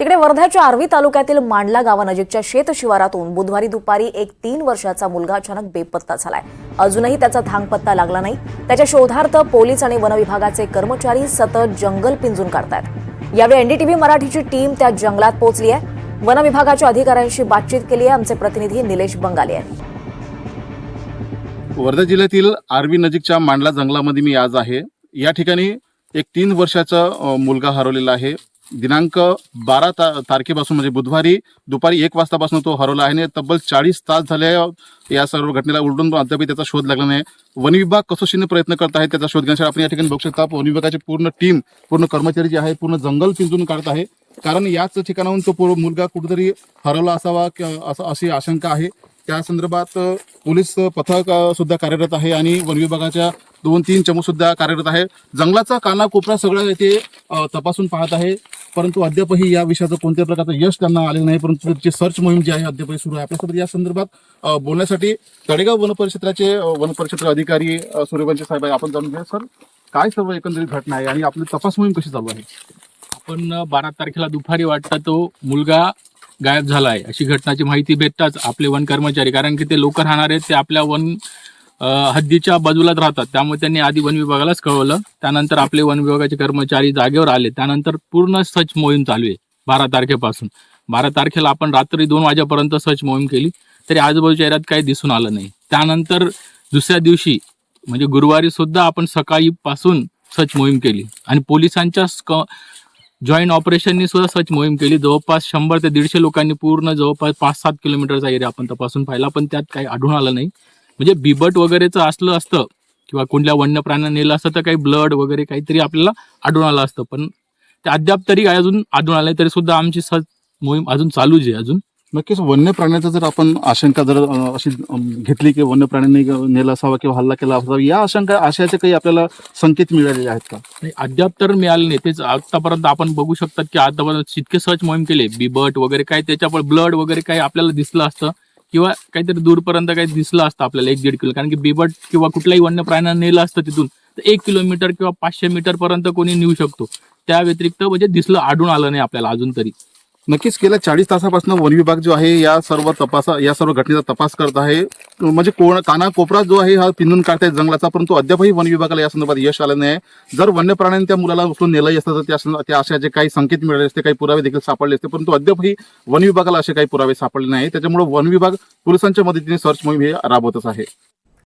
तिकडे वर्ध्याच्या आर्वी तालुक्यातील मांडला गावानजीकच्या शेत शिवारातून बुधवारी दुपारी एक तीन वर्षाचा मुलगा अचानक बेपत्ता झालाय. अजूनही त्याचा धांगपत्ता लागला नाही. त्याच्या शोधार्थ पोलीस आणि वनविभागाचे कर्मचारी सतत जंगल पिंजून काढतायत. यावेळी एनडीटीव्ही मराठीची टीम त्या जंगलात पोहोचली आहे. वनविभागाच्या अधिकाऱ्यांशी बातचीत केली आहे. आमचे प्रतिनिधी निलेश बंगाले यांनी वर्धा जिल्ह्यातील आर्वी नजीकच्या मांडला जंगलामध्ये मी आज आहे. या ठिकाणी एक तीन वर्षाचा मुलगा हरवलेला आहे. दिनांक बारा ता तारखेपासून म्हणजे बुधवारी दुपारी एक वाजतापासून तो हरवला आहे आणि तब्बल चाळीस तास झाले या सर्व घटनेला उलटून अद्याप त्याचा शोध लागला नाही. वन विभाग कसोशीने प्रयत्न करत आहे त्याचा शोध घेण्यासाठी आपण या ठिकाणी बघू शकता. वन विभागाची पूर्ण टीम पूर्ण कर्मचारी जे आहे पूर्ण जंगल पिंजून काढत आहे. कारण याच ठिकाणाहून तो मुलगा कुठेतरी हरवला असावा असं अशी आशंका आहे. त्या संदर्भात पोलीस पथक सुद्धा कार्यरत आहे आणि वन विभागाच्या दोन तीन चमू सुद्धा कार्यरत आहे. जंगलाचा कानाकोपरा सगळं येथे तपासून पाहत आहे. परंतु अद्यापही या विषयाचं कोणत्या प्रकारचं यश त्यांना आलेलं नाही परंतु त्यांची सर्च मोहीम जी आहे अद्यापही सुरू आहे. आपल्यासोबत या संदर्भात बोलण्यासाठी तळेगाव वनपरिक्षेत्राचे वनपरिक्षेत्र अधिकारी सूर्यवंशी साहेब आहे. आपण जाणून घ्या सर काय सर्व एकंदरीत घटना आहे आणि आपली तपास मोहीम कशी चालू आहे? आपण बारा तारखेला दुपारी वाटतं तो मुलगा गायब झाला आहे अशी घटनाची माहिती भेटताच आपले वन कर्मचारी कारण की ते लोक राहणार आहेत ते आपल्या वन हद्दीच्या बाजूलाच राहतात. त्यामुळे त्यांनी आधी वन विभागालाच कळवलं. त्यानंतर आपले वन विभागाचे कर्मचारी जागेवर आले. त्यानंतर पूर्ण सच मोहीम चालू आहे बारा तारखेपासून. बारा तारखेला आपण रात्री दोन वाजेपर्यंत सर्च मोहीम केली. तरी आजूबाजूच्या एरियात काही दिसून आलं नाही. त्यानंतर दुसऱ्या दिवशी म्हणजे गुरुवारी सुद्धा आपण सकाळी पासून सर्च मोहीम केली. आणि पोलिसांच्या स्क- जॉईंट ऑपरेशननी सुद्धा सच मोहीम केली. जवळपास शंभर ते दीडशे लोकांनी पूर्ण जवळपास पाच सात किलोमीटरचा एरिया आपण तपासून पाहिला. पण त्यात काही आढळून आलं नाही. म्हणजे बिबट वगैरेचं असलं असतं किंवा कुठल्या वन्य प्राण्यांना नेलं असतं तर काही ब्लड वगैरे काहीतरी आपल्याला आढळून आलं असतं. पण ते अद्याप तरी काही अजून आढळून आलं तरी सुद्धा आमची सच मोहीम अजून चालूच आहे अजून. नक्कीच वन्य प्राण्याचा जर आपण आशंका जर अशी घेतली की वन्य प्राण्यांनी नेला असावा किंवा हल्ला केला असावा या आशंका आशयाचे काही आपल्याला संकेत मिळालेले आहेत का? नाही अद्याप तर मिळालं नाही. तेच आतापर्यंत आपण बघू शकतात की आतापर्यंत जितके सर्च मोहीम केले बिबट वगैरे काय त्याच्यावर ब्लड वगैरे काही आपल्याला दिसलं असतं. किंवा काहीतरी दूरपर्यंत काही दिसलं असतं आपल्याला एक दीड किलो. कारण की बिबट किंवा कुठल्याही वन्य प्राण्यांना नेलं असतं तिथून तर एक किलोमीटर किंवा पाचशे मीटर पर्यंत कोणी नेऊ शकतो. त्या व्यतिरिक्त म्हणजे दिसलं आढळून आलं नाही आपल्याला अजून तरी. नक्कीच गेल्या चाळीस तासापासून वन विभाग जो आहे या सर्व तपासा या सर्व घटनेचा तपास करत आहे. म्हणजे कोण कानाकोपरा जो आहे हा पिंजून काढताय जंगलाचा परंतु अद्यापही वन विभागाला या संदर्भात यश आलं नाही. जर वन्य प्राण्यांनी त्या मुलाला उचलून नेलंही असतं तर त्या सं- त्या जे काही संकेत मिळाले असते काही पुरावे देखील सापडले असते परंतु अद्यापही वन विभागाला असे काही पुरावे सापडले नाही त्याच्यामुळे वन विभाग पोलिसांच्या मदतीने सर्च मोहीम हे राबवतच आहे.